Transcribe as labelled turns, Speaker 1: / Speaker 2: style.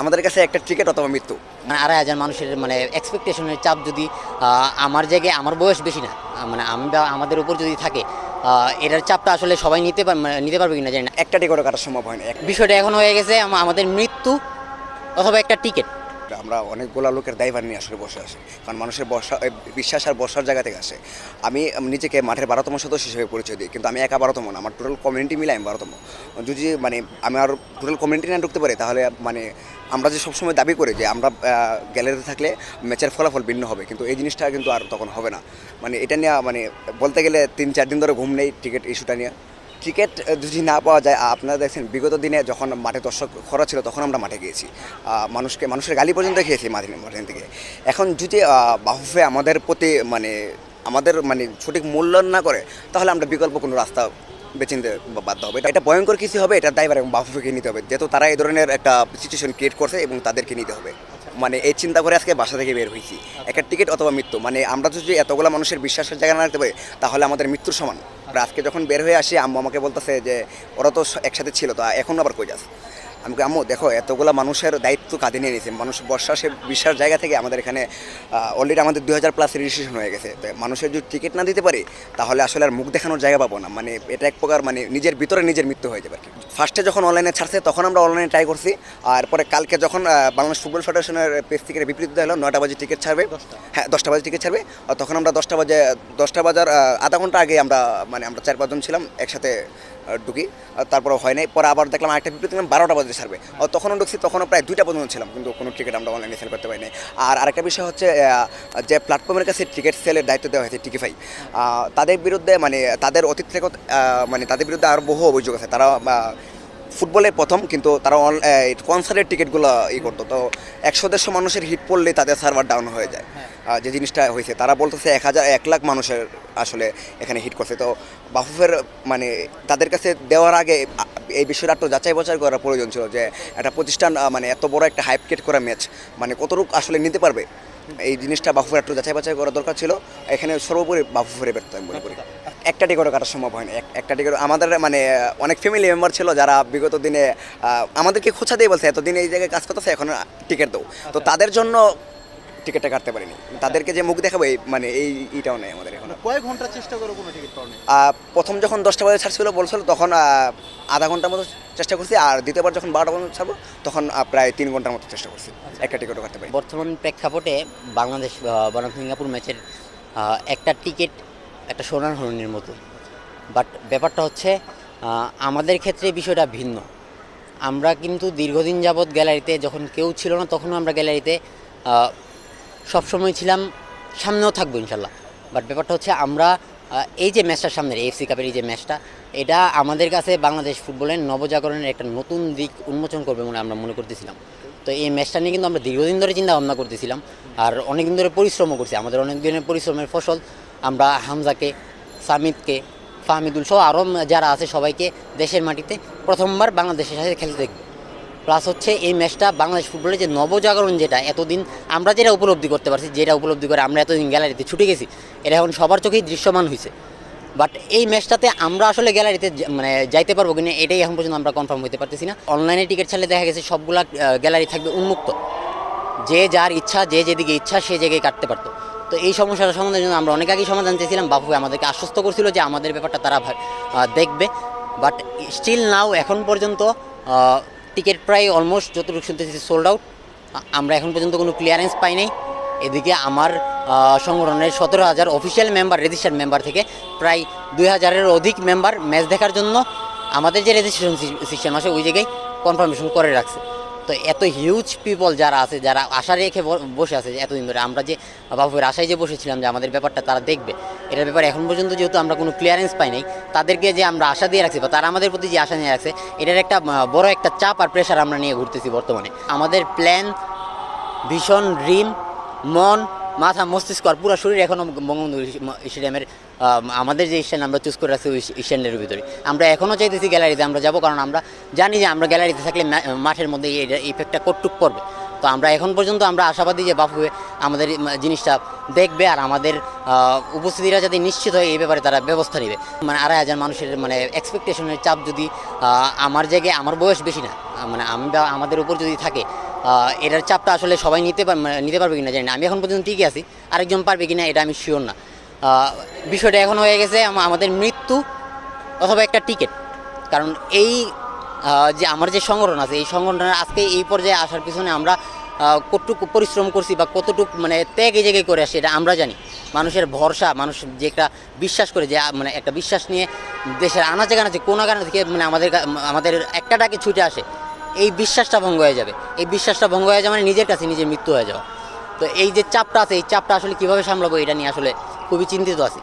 Speaker 1: আমাদের কাছে একটা টিকিট অথবা মৃত্যু।
Speaker 2: মানে আড়াই হাজার মানুষের মানে এক্সপেকটেশনের চাপ যদি আমার জায়গায় আমার বয়স বেশি না মানে আমি বা আমাদের উপর যদি থাকে এটার চাপটা আসলে সবাই নিতে পার মানে নিতে পারবে কিনা জানি না।
Speaker 1: একটা টিকিটও কাটার সম্ভব হয় না।
Speaker 2: বিষয়টা এখন হয়ে গেছে আমাদের মৃত্যু অথবা একটা টিকিট
Speaker 1: আমরা অনেকগুলো লোকের দায়ভার নিয়ে আসলে বসে আসি কারণ মানুষের এ, বিশ্বাস আর বর্ষার জায়গা থেকে আসে। আমি নিজেকে মাঠের বারোতম সদস্য হিসেবে পরিচয় দিই কিন্তু আমি একা বারোতম না আমার টোটাল কমিউনিটি মিলে আমি বারোতম। যদি মানে আমি আর টোটাল কমিউনিটি না ঢুকতে পারি তাহলে মানে আমরা যে সবসময় দাবি করি যে আমরা গ্যালারিতে থাকলে ম্যাচের ফলাফল ভিন্ন হবে কিন্তু এই জিনিসটা কিন্তু আর তখন হবে না। মানে এটা নিয়ে মানে বলতে গেলে তিন চার দিন ধরে ঘুম নেই টিকিট ইস্যুটা নিয়ে। টিকিট যদি না পাওয়া যায় আপনারা দেখছেন বিগত দিনে যখন মাঠে দর্শক খরা ছিল, তখন আমরা মাঠে গিয়েছি। মানুষকে, মানুষের গালি পর্যন্ত খেয়েছি মাঠে মাঠে থেকে। এখন যদি বাহুফে আমাদের প্রতি মানে আমাদের মানে সঠিক মূল্যায়ন না করে, তাহলে আমরা বিকল্প কোনো রাস্তা বেছে নিতে বাধ্য হবে। এটা- এটা ভয়ঙ্কর কিছু হবে, এটা দায়বার এবং বাহুফেকে নিতে হবে। যেহেতু তারা এই ধরনের একটা সিচুয়েশন ক্রিয়েট করছে এবং তাদেরকে নিতে হবে। মানে এই চিন্তা করে আজকে বাসা থেকে বের হয়েছি। একটা টিকিট অথবা মৃত্যু। মানে আমরা যদি এতগুলো মানুষের বিশ্বাসের জায়গা না রাখতে পারি তাহলে আমাদের মৃত্যুর সমান। আর আজকে যখন বের হয়ে আসি আম্মু আমাকে বলতেছে যে ওরা তো একসাথে ছিল তো এখন আবার কই যাস? আমি আম্মু দেখো এতগুলো মানুষের দায়িত্ব কাঁধে নিয়ে নিয়েছে। মানুষ বর্ষা সে বিশ্বাস জায়গা থেকে আমাদের এখানে অলরেডি আমাদের দুই হাজার প্লাস রেজিস্ট্রেশন হয়ে গেছে। তো মানুষের যদি টিকিট না দিতে পারি তাহলে আসলে আর মুখ দেখানোর জায়গা পাবো না। মানে এটা এক প্রকার মানে নিজের ভিতরে নিজের মৃত্যু হয়ে যাবে আর কি। ফার্স্টে যখন অনলাইনে ছাড়ছে তখন আমরা অনলাইনে ট্রাই করছি। আর পরে কালকে যখন বাংলাদেশ ফুটবল ফেডারেশনের পেজ থেকে বিপরীত দেওয়া হলো নয়টা বাজে টিকিট ছাড়বে। হ্যাঁ দশটা বাজে টিকিট ছাড়বে। আর তখন আমরা দশটা বাজে দশটা বাজার আধা ঘণ্টা আগে আমরা মানে আমরা চার পাঁচজন ছিলাম একসাথে ঢুকি। তারপরে হয় নাই। পরে আবার দেখলাম আরেকটা বিবৃতি দিলাম বারোটা বাজে আর তখনও ঢুকছি তখনও প্রায় দুইটা পর্যন্ত ছিলাম কিন্তু কোনো টিকিট আমরা অনলাইনে সেল করতে পারিনি। আর আরেকটা বিষয় হচ্ছে যে প্ল্যাটফর্মের কাছে টিকিট সেলের দায়িত্ব দেওয়া হয়েছে টিকিফাই তাদের বিরুদ্ধে মানে তাদের অতীত থেকে মানে তাদের বিরুদ্ধে আরও বহু অভিযোগ আছে। তারা ফুটবলে প্রথম কিন্তু তারা কনসার্টের টিকিটগুলো ই করতো। তো একশো দেড়শো মানুষের হিট পড়লে তাদের সার্ভার ডাউন হয়ে যায়। আহ, যে জিনিসটা হয়েছে তারা বলতেছে এক হাজার এক লাখ মানুষের আসলে এখানে হিট করছে। তো বাফুফের মানে তাদের কাছে দেওয়ার আগে এই বিষয়টা একটু যাচাই বাছাই করার প্রয়োজন ছিল যে একটা প্রতিষ্ঠান মানে এত বড় একটা হাইপ ক্রিয়েট করা ম্যাচ মানে কতটুকু আসলে নিতে পারবে? এই জিনিসটা বাফুফের একটু যাচাই বাছাই করা দরকার ছিল। এখানে সর্বোপরি বাফুফের ব্যর্থ আমি মনে করি। একটা টিকিটও কাটা সম্ভব হয়নি। এক- একটা টিকিট আমাদের মানে অনেক ফ্যামিলি মেম্বার ছিল যারা বিগত দিনে আমাদেরকে খোঁচা দিয়ে বলছে এতদিন এই জায়গায় কাজ করতেছে এখন টিকিট দাও। তো তাদের জন্য টিকিটটা কাটতে পারিনি। তাদেরকে যে মুখ দেখাবো এই মানে এই ইটাও নেই আমাদের এখন।
Speaker 3: কয়েক ঘণ্টা চেষ্টা করে কোনো টিকিট পাওয়া নেই
Speaker 1: প্রথম যখন দশটা বাজে ছাড়ছিল বলছিল তখন আধা ঘণ্টার মতো চেষ্টা করছি আর দ্বিতীয়বার যখন বারোটা পর্যন্ত ছাড়বো তখন প্রায় তিন ঘণ্টার মতো চেষ্টা করছি একটা টিকিটও কাটতে পারি
Speaker 2: বর্তমান প্রেক্ষাপটে বাংলাদেশ বনাম সিঙ্গাপুর ম্যাচের একটা টিকিট একটা সোনার হরণের মতো। বাট ব্যাপারটা হচ্ছে আমাদের ক্ষেত্রে বিষয়টা ভিন্ন। আমরা কিন্তু দীর্ঘদিন যাবৎ গ্যালারিতে যখন কেউ ছিল না তখনও আমরা গ্যালারিতে সবসময় ছিলাম, সামনেও থাকব ইনশাল্লাহ। বাট ব্যাপারটা হচ্ছে আমরা এই যে ম্যাচটার সামনে এফসি কাপের এই যে ম্যাচটা, এটা আমাদের কাছে বাংলাদেশ ফুটবলের নবজাগরণের একটা নতুন দিক উন্মোচন করবে বলে আমরা মনে করতেছিলাম। তো এই ম্যাচটা নিয়ে কিন্তু আমরা দীর্ঘদিন ধরে চিন্তা ভাবনা করতেছিলাম, আর অনেক দিন ধরে পরিশ্রমও করছি। আমাদের অনেক দিনের পরিশ্রমের ফসল, আমরা হামজাকে, সামিদকে, ফাহমিদুল সহ আরও যারা আছে সবাইকে দেশের মাটিতে প্রথমবার বাংলাদেশের সাথে খেলতে দেখব। প্লাস হচ্ছে এই ম্যাচটা বাংলাদেশ ফুটবলের যে নবজাগরণ যেটা, এতদিন আমরা যেটা উপলব্ধি করতে পারছি, যেটা উপলব্ধি করে আমরা এতদিন গ্যালারিতে ছুটে গেছি, এটা এখন সবার চোখেই দৃশ্যমান হয়েছে। বাট এই ম্যাচটাতে আমরা আসলে গ্যালারিতে মানে যাইতে পারব কিনা, এটাই এখন পর্যন্ত আমরা কনফার্ম হতে পারতেছি না। অনলাইনে টিকিট ছাড়লে দেখা গেছে সবগুলা গ্যালারি থাকবে উন্মুক্ত। যে যার ইচ্ছা, যে যেদিকে ইচ্ছা, সে জায়গায় কাটতে পারতো। তো এই সমস্যাটা সমাধানের জন্য আমরা অনেক আগেই সমাধান চেয়েছিলাম। বাবু আমাদেরকে আশ্বস্ত করছিল যে আমাদের ব্যাপারটা তারা দেখবে। বাট স্টিল নাও এখন পর্যন্ত টিকিট প্রায় অলমোস্ট যতটুকু শুনতেছি সোল্ড আউট আমরা এখন পর্যন্ত কোনো ক্লিয়ারেন্স পাই নাই। এদিকে আমার সংগঠনের সতেরো হাজার অফিসিয়াল মেম্বার রেজিস্টার্ড মেম্বার থেকে প্রায় দুই হাজারের অধিক মেম্বার ম্যাচ দেখার জন্য আমাদের যে রেজিস্ট্রেশন সিস্টেম আছে ওই জায়গায় কনফার্মেশন করে রাখছে। তো এত হিউজ পিপল যারা আছে, যারা আশা রেখে বসে আছে এতদিন ধরে আমরা যে বাবুর আশায় যে বসেছিলাম যে আমাদের ব্যাপারটা তারা দেখবে, এটার ব্যাপারে এখন পর্যন্ত যেহেতু আমরা কোনো ক্লিয়ারেন্স পাই নাই, তাদেরকে যে আমরা আশা দিয়ে রাখছি বা তারা আমাদের প্রতি যে আশা নিয়ে রাখছে, এটার একটা বড় একটা চাপ আর প্রেশার আমরা নিয়ে ঘুরতেছি বর্তমানে। আমাদের প্ল্যান ভীষণ ড্রিম মন, মাথা, মস্তিষ্ক আর পুরো শরীর এখনও বঙ্গবন্ধু স্টেডিয়ামের আমাদের যে স্ট্যান্ড আমরা চুজ করে রাখছি ওই স্ট্যান্ডের ভিতরে। আমরা এখনও চাইতেছি গ্যালারিতে আমরা যাব, কারণ আমরা জানি যে আমরা গ্যালারিতে থাকলে মাঠের মধ্যে এই ইফেক্টটা কটটুক পড়বে তো আমরা এখন পর্যন্ত আমরা আশাবাদী যে বাফু আমাদের জিনিসটা দেখবে আর আমাদের উপস্থিতিরা যাতে নিশ্চিত হয় এই ব্যাপারে তারা ব্যবস্থা নেবে। মানে আড়াই হাজার মানুষের মানে এক্সপেকটেশনের চাপ যদি আমার জায়গায় আমার বয়স বেশি না মানে আমি আমাদের উপর যদি থাকে এটার চাপটা আসলে সবাই নিতে মানে নিতে পারবে কিনা জানি না। আমি এখন পর্যন্ত ঠিকই আছি, আরেকজন পারবে কিনা এটা আমি শিওর না। বিষয়টা এখন হয়ে গেছে আমাদের মৃত্যু অথবা একটা টিকিট কারণ এই যে আমার যে সংগঠন আছে, এই সংগঠনের আজকে এই পর্যায়ে আসার পিছনে আমরা কতটুকু পরিশ্রম করছি বা কতটুকু মানে ত্যাগ জায়গায় করে আসি এটা আমরা জানি। মানুষের ভরসা, মানুষ যে একটা বিশ্বাস করে যে মানে একটা বিশ্বাস নিয়ে দেশের আনাচে কানাচে, কোনো কারণ থেকে মানে আমাদের আমাদের একটা ডাকে ছুটে আসে, এই বিশ্বাসটা ভঙ্গ হয়ে যাবে। এই বিশ্বাসটা ভঙ্গ হয়ে যাবে মানে নিজের কাছে নিজের মৃত্যু হয়ে যাওয়া। তো এই যে চাপটা আছে, এই চাপটা আসলে কীভাবে সামলাবো এটা নিয়ে আসলে খুবই চিন্তিত আছি